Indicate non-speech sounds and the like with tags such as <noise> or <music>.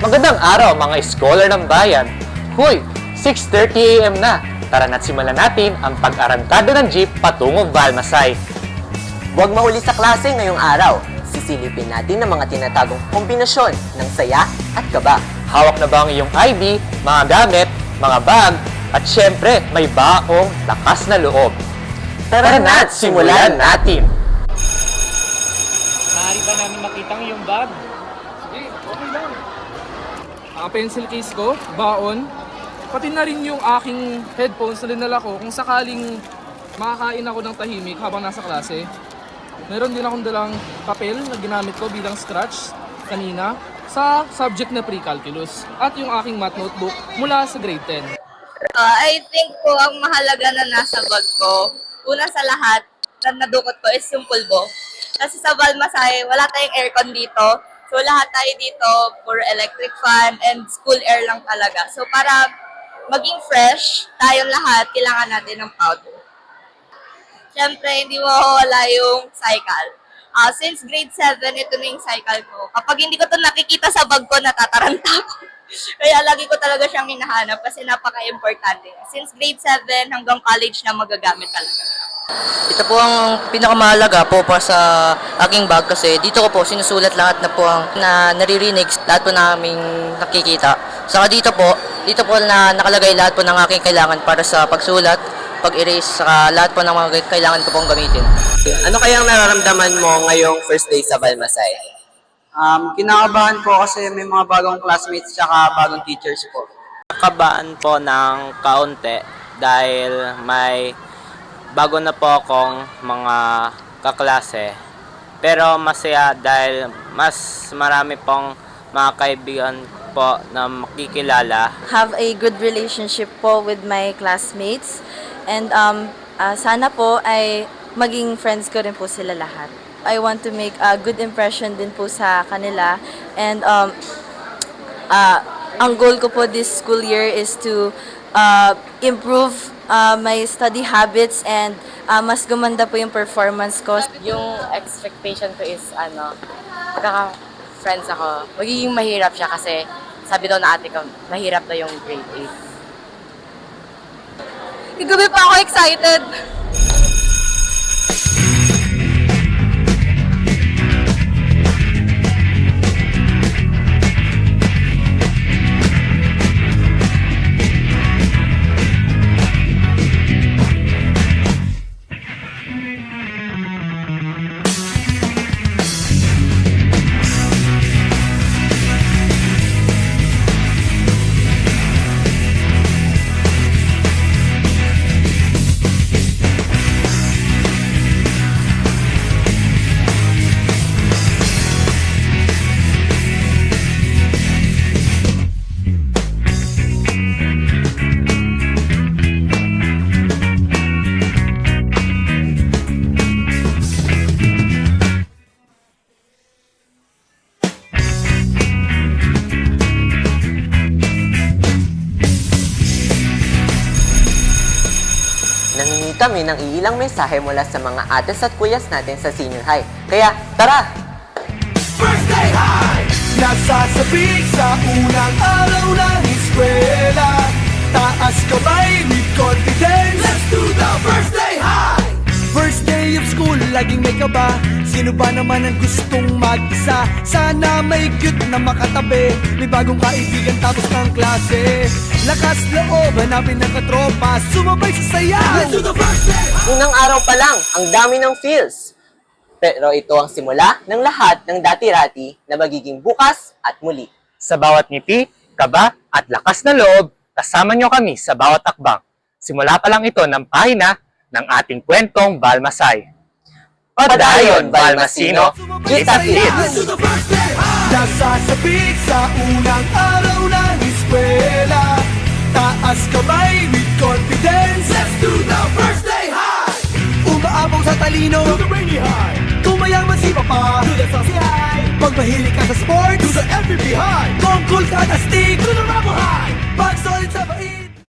Magandang araw mga scholar ng bayan. Huy, 6.30am na. Tara na't simulan natin ang pag-arangkada ng jeep patungong Valmasay. Huwag mahuli sa klase ngayong araw. Sisilipin natin ang mga tinatagong kombinasyon ng saya at kaba. Hawak na ba ang iyong ID, mga gamit, mga bag, at syempre may baong lakas na loob. Tara na't simulan natin! Maaari ba namin makita ang iyong bag? Sige, okay lang. Ang pencil case ko, baon, pati na rin yung aking headphones na dinala ko kung sakaling makakain ako ng tahimik habang nasa klase. Meron din akong dalang papel na ginamit ko bilang scratch kanina sa subject na pre-calculus at yung aking math notebook mula sa grade 10. Uh, I think po ang mahalaga na nasa bag ko, una sa lahat, na nadukot ko is yung pulbo. Kasi sa Balmasay, wala tayong aircon dito. So lahat tayo dito, puro electric fan and school air lang talaga. So para maging fresh, tayong lahat, kailangan natin ng powder. Siyempre, hindi mawawala yung cycle. Ah, since grade 7, ito na yung cycle ko. Kapag hindi ko to nakikita sa bag ko, natataranta ko. <laughs> Kaya lagi ko talaga siyang hinahanap kasi napaka-importante. Since grade 7 hanggang college na magagamit talaga. Ito po ang pinakamahalaga po para sa aking bag kasi dito ko po sinusulat lahat na po ang na naririnig, lahat po naming nakikita. Saka dito po, dito po na nakalagay lahat po ng aking kailangan para sa pagsulat, pag-erase, saka lahat po ng mga kailangan ko pong gamitin. Ano kayang nararamdaman mo ngayong first day sa Balmasay? Um, kinakabahan po kasi may mga bagong classmates tsaka bagong teachers po. kabaan po ng kaunti dahil may bago na po akong mga kaklase. Pero masaya dahil mas marami pong mga kaibigan po na makikilala. have a good relationship po with my classmates and um, ah, sana po ay maging friends ko rin po sila lahat. I want to make a good impression din po sa kanila and um, ah, ang goal ko po this school year is to uh, improve uh, my study habits and uh, mas gumanda po yung performance ko. Yung expectation ko is ano, pagkaka-friends ako, magiging mahirap siya kasi sabi daw na ate ko, mahirap daw yung grade 8. Kagabi pa ako excited! Kami ng iilang mensahe mula sa mga ates at kuyas natin sa senior high. Kaya, tara! Nasasabik sa unang araw ng eskwela. Taas kamay with confidence. Let's do the first day high! First day of school, laging may kaba Sino ba naman ang gustong mag-isa? Sana may cute na makatabi May bagong kaibigan tapos ng klase Lakas loob, hanapin ng katropa Sumabay sa sayaw Let's do the first day Unang araw pa lang, ang dami ng feels. Pero ito ang simula ng lahat ng dati-rati na magiging bukas at muli. Sa bawat ngiti, kaba, at lakas na loob, kasama nyo kami sa bawat akbang. Simula pa lang ito ng pahina ng ating kwentong Balmasay. Padayon, Balmasino, kita kit! Nasasabik sa unang araw ng eskwela. Taas kamay with confidence. Let's do the first day high. Umaapaw sa talino. To the rainy high. Kung mayaman si Papa To the saucy high. Pag mahilig ka sa sports To the MVP high. Kung cool ka na stick To the Ramo high